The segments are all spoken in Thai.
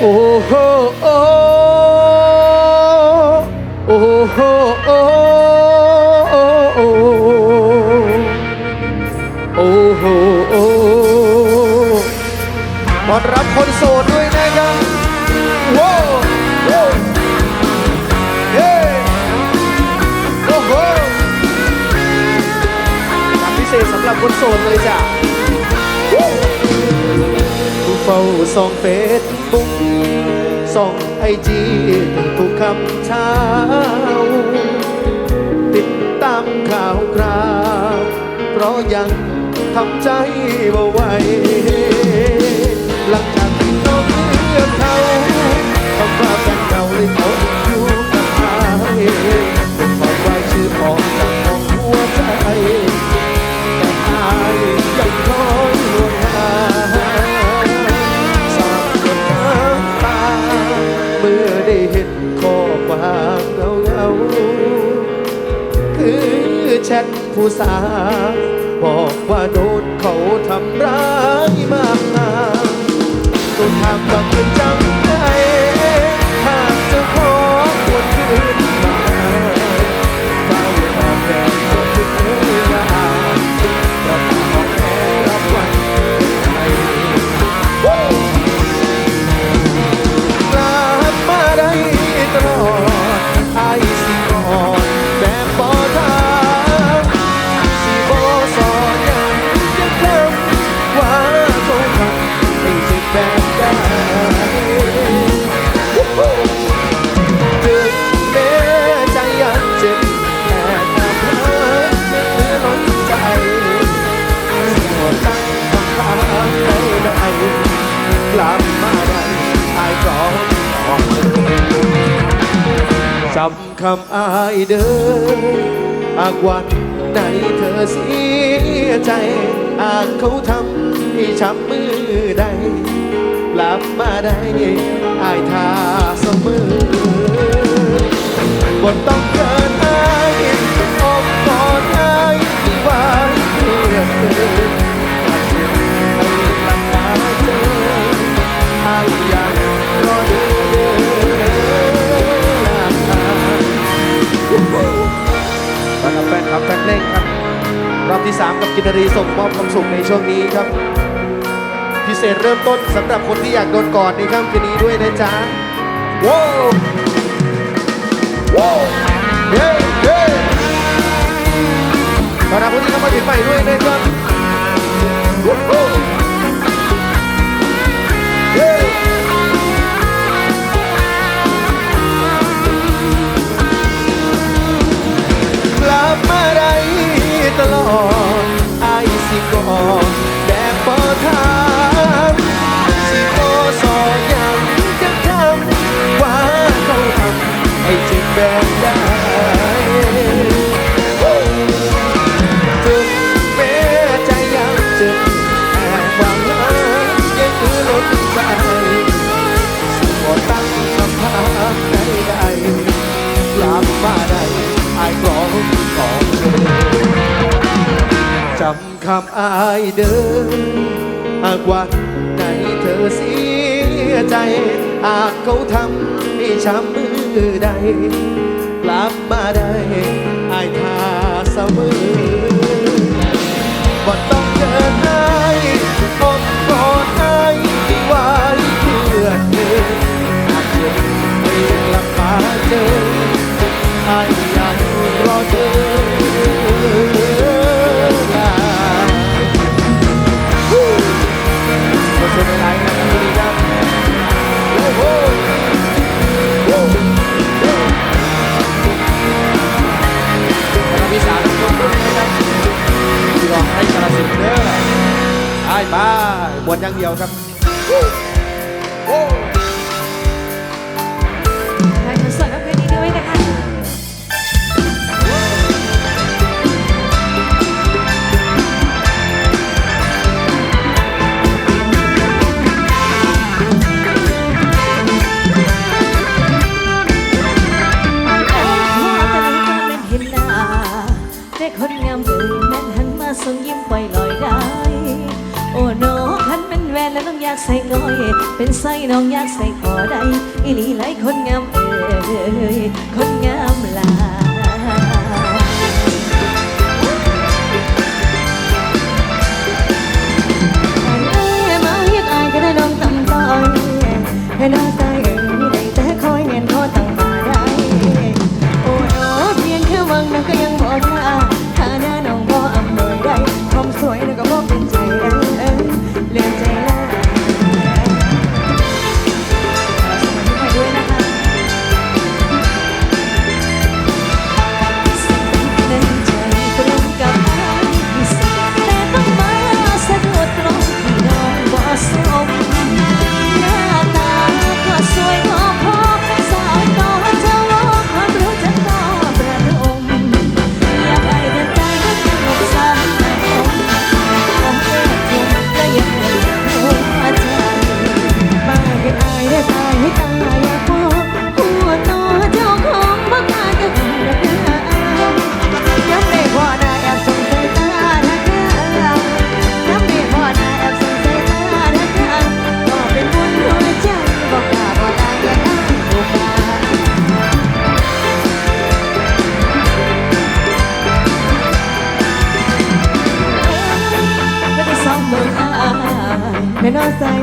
โอ้โหโอ้โอ้โหโอ้โอ้โอ้โอ้โหโอ้ต้อนรับคนโสดด้วยนะครับว้าวว้าวเฮ้โอ้โหงานพิเศษสำหรับคนโสดเลยจ้ะผู้เฝ้าส่องเฟซ บุ๊กส่งไอจีทุกคำเช้า ติดตามข่าวคราว เพราะยังทำใจบ่ไหวหลังจากที่น้องเลือกเขา คำอายเดิมอากวันไหนเธอเสียใจ อากเขาทำให้ช้ำมือใดกลับมาได้อายทาเสมอ บนต้องเกินอาย รับแฟนคลับแฟนเพลงครับรอบที่ 3 กับกินรีส่งมอบความสุขในช่วงนี้ครับ พิเศษเริ่มต้นสำหรับคนที่อยากโดนกอดในค่ำคืนนี้ด้วยนะจ๊ะว้าวว้าวเฮ้เฮ้ตอนรับคนที่เข้ามาถึงใหม่ด้วยนะครับ อ้ายสิกอแบบบ่ทางสิบ่สอนยังจะทำว่าเขาทำให้เจ็บแบบได้ถึงแม้ใจยังเจ็บแต่ความรักยังคือล้นใจก็ตั้งคำถามใดๆกลับมาได้ำคำอายเดิมหากวันไหนเธอเสียใจหากเขาทำให้ช้ำมือใด กลับมาได้อายทาเสมอบ่ต้องเดินอายอ้อมกอดอายไว้เพื่อเธอหากเธอไม่กลับมาเจออายอยากรอเธอ ไอ้บ้าบวชอย่างเดียวครับโอ้ถ่ายคอนเสิร์ตเอาเพลงนี้ด้วยนะคะเห็นหน้าแต่คนงามเลยนั้นหันมาส่งยิ้มปล่อยากใส่ก้อยเป็นไส้น้องอยากใส่ก็ได้อีหลีหลคนงามเอ่ยคนงามหลายให้น้องตาย llegas a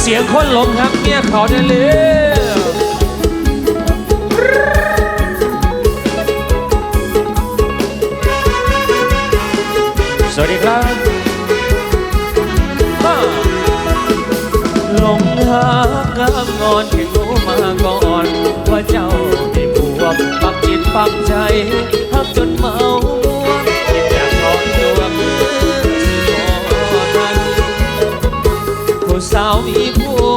เสียงคนหลงครับเมียเขาได้เลี้ยสวัสดีครับลงหากำงอนที่รู้มาก่อน ว่าเจ้าได้บวกปักจิตปักใจหักจนเมา salve por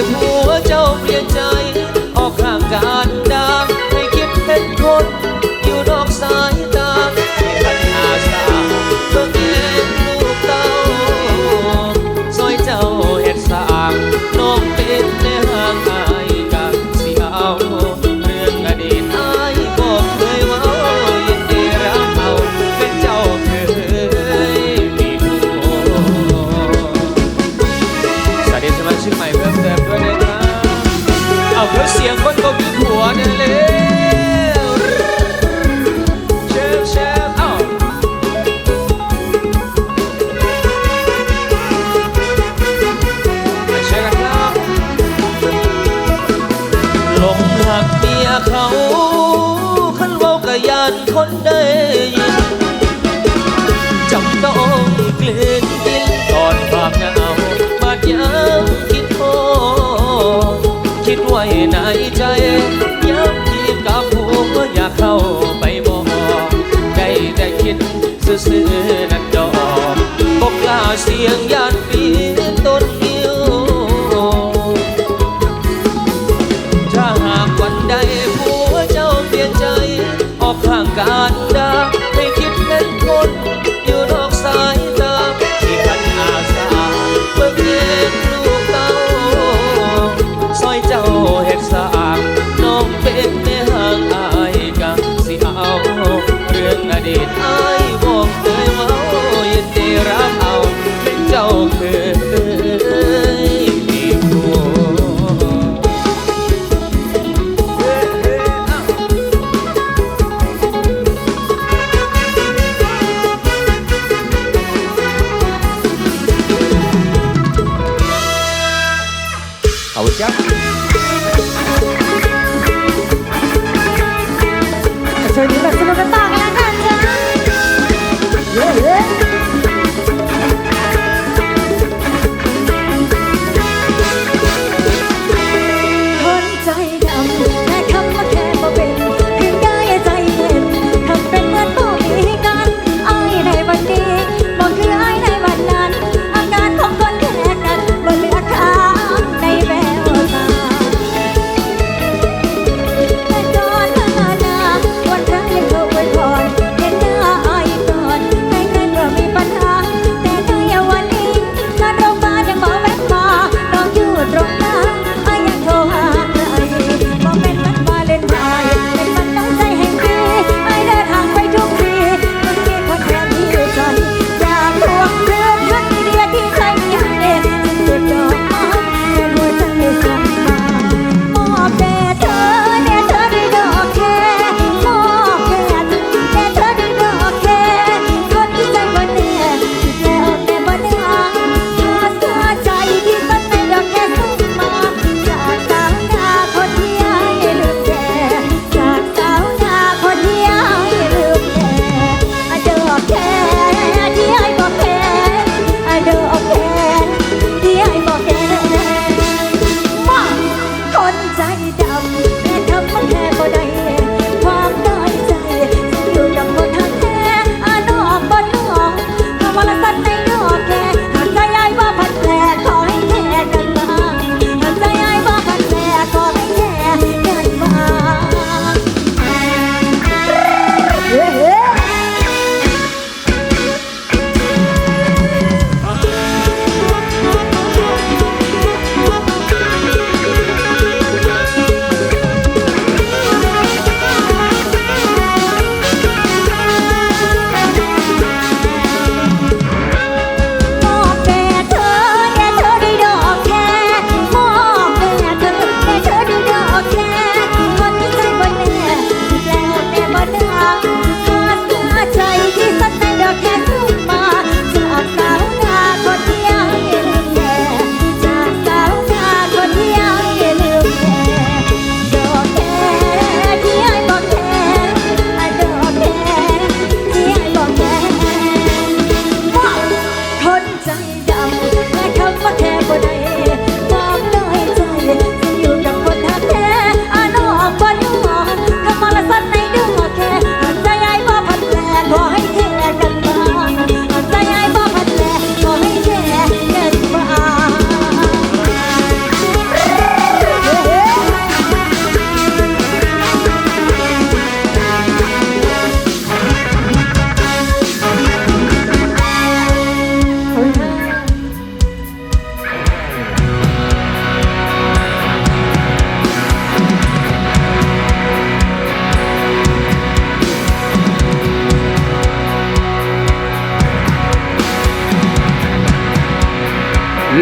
with เมียเขาขันเว้ากะยานคนได้ยินจำต้องเกลียนกินตอนคากเหงาบาดยังคิดโทคิดไว้ในใจย้ำทีกับผูก็อยากเข้าไปบอกได้แต่คิดซื่อๆนั่ดอกบอกล้าเสียงยานปี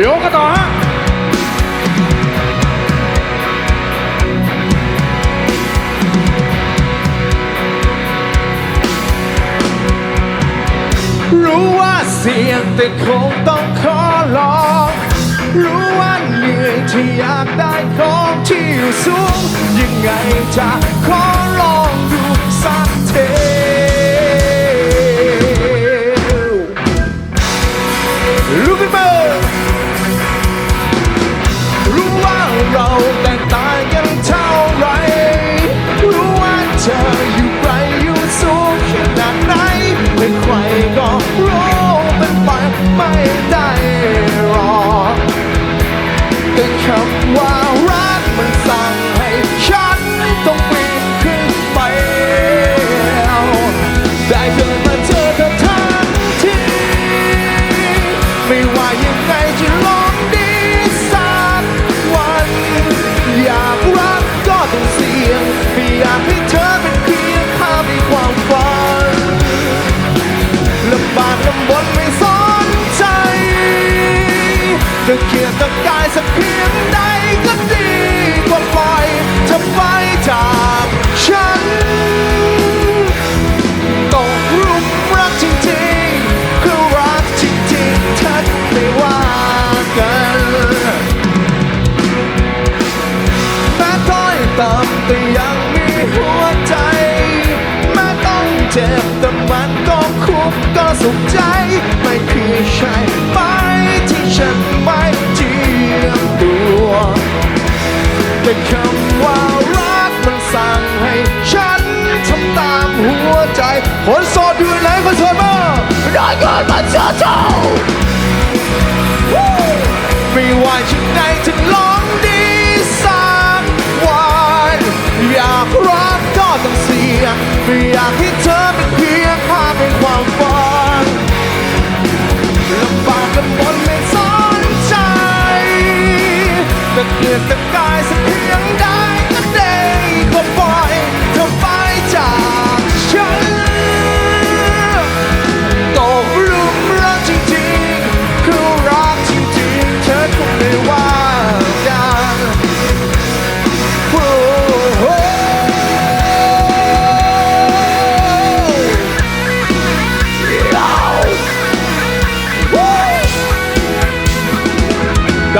ยกกัต่อฮะรู้ว่าเสี่ยงแต่คงต้องขอลอง รู้ว่าเหนื่อยที่อยากได้ของที่อยู่สูง ยังไงจะขอลองดูสักที เกียดตะกายสักเพียงใดก็ดีกว่าปล่อยเธอไปจากฉันตกหลุมรักจริงๆคือรักจริงๆถ้าไม่ว่ากันแม้ต้อยต่ำแต่ยังมีหัวใจแม้ต้องเจ็บแต่มันก็คุ้มก็สุขใจไม่คือใช่ ฉันไม่เจียมตัวแต่คำว่ารักมันสั่งให้ฉันทำตามหัวใจคนโสดอยู่ไหนคนโสดมาได้เกิดมาเจอเจ้าไม่ว่าจะไหนจะลองดีสักวันอยากรักก็ต้องเสี่ยงไม่อยากให้ ตะเกียกตะกายสักเพียงใดก็ได้ก็ปล่อยเธอไปจากฉันตกหลุมรักจริงๆคือรักจริงๆเธอคงไม่ว่า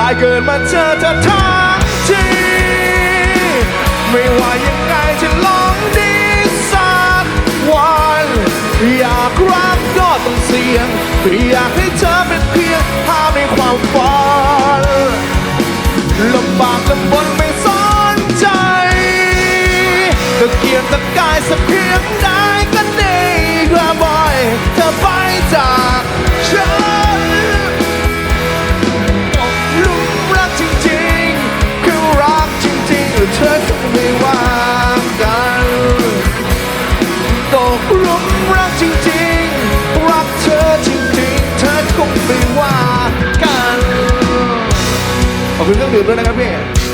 ได้เกิดมาเจอเธอทั้งทีไม่ว่ายังไงจะลองดีสักวัน อยากรักก็ต้องเสี่ยงไม่อยากให้เธอเป็นเพียงภาพในความฝันลำบากลำบนไม่สนใจตะเกียกตะกายสักเพียงใดก็ดีกว่าบ่อยเธอไปจากฉันามกันตกหลุมรักจริงๆ รักเธอจริงๆ เธอคงไม่ว่ากัน ขอบคุณเครื่องดื่มด้วยนะครับพี่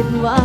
ขึ้ว่า